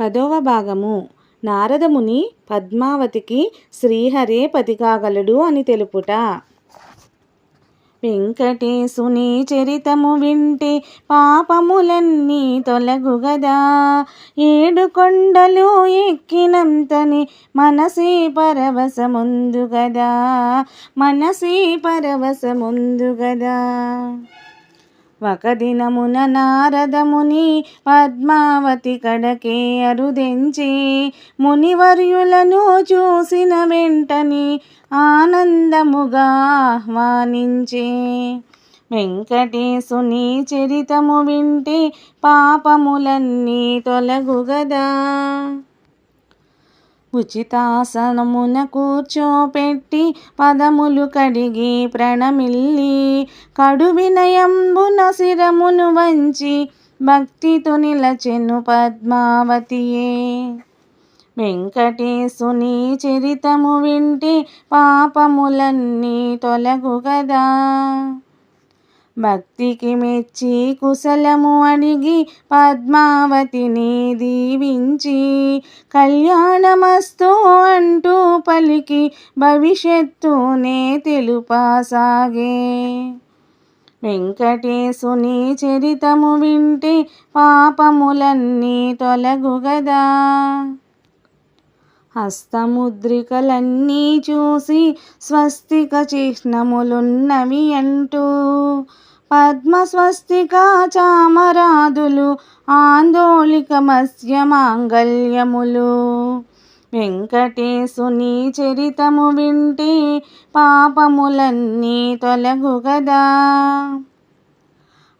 పదవ భాగము. నారదముని పద్మావతికి శ్రీహరే పతికాగలడు అని తెలుపుట. వెంకటేశుని చరితము వింటే పాపములన్నీ తొలగుగదా. ఏడు కొండలు ఎక్కినంతని మనసే పరవశముందు గదా మనసే పరవశముందు గదా ఒక దినమున నారదముని పద్మావతి కడకే అరుదెంచి మునివర్యులను చూసిన వెంటనే ఆనందముగా ఆహ్వానించే. వెంకటేశుని చరితము వింటే పాపములన్నీ తొలగుగదా. ఉచితాసనమున కూర్చోపెట్టి పదములు కడిగి ప్రణమిల్లి కడు వినయంబున శిరమును వంచి భక్తితో నిలచెను పద్మావతియే. వెంకటేశుని చరితము వింటే పాపములన్నీ తొలగు కదా భక్తికి మెచ్చి కుశలము అడిగి పద్మావతిని దీవించి కళ్యాణమస్తు అంటూ పలికి భవిష్యత్తునే తెలుపాసాగే. వెంకటేశుని చరితము వింటే పాపములన్నీ తొలగుగదా. హస్తముద్రికలన్నీ చూసి స్వస్తిక చిహ్నములున్నవి అంటూ పద్మస్వస్తిక చామరాదులు ఆందోళిక మత్స్య మాంగళ్యములు వెంకటేశుని చరితము వింటే పాపములన్నీ తొలగు కదా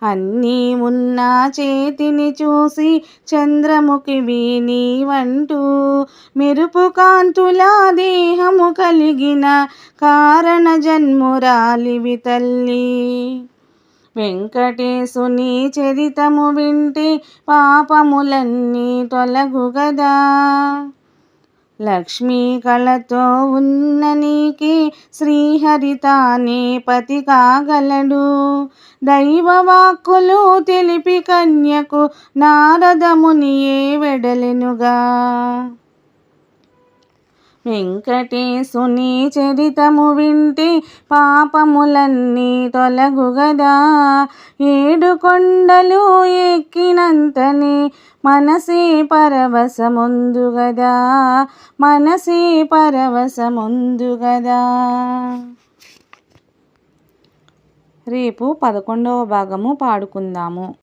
అన్నీ ఉన్న చేతిని చూసి చంద్రముఖి నీవంటూ మెరుపు కాంతుల దేహము కలిగిన కారణ జన్మురాలివి తల్లి. వెంకటేశుని చరితము వింటే పాపములన్నీ తొలగు గదా లక్ష్మీ కళతో ఉన్న నీకే శ్రీహరితానే పతి కాగలడు. దైవవాక్కులు తెలిపి కన్యకు నారదమునియే వెడలెనుగా. వెంకటేశుని చరితము వింటే పాపములన్నీ తొలగుగదా ఏడు కొండలు ఎక్కినంతనే మనసే పరవశముందు గదా. మనసే పరవశముందు గదా. రేపు పదకొండవ భాగము పాడుకుందాము.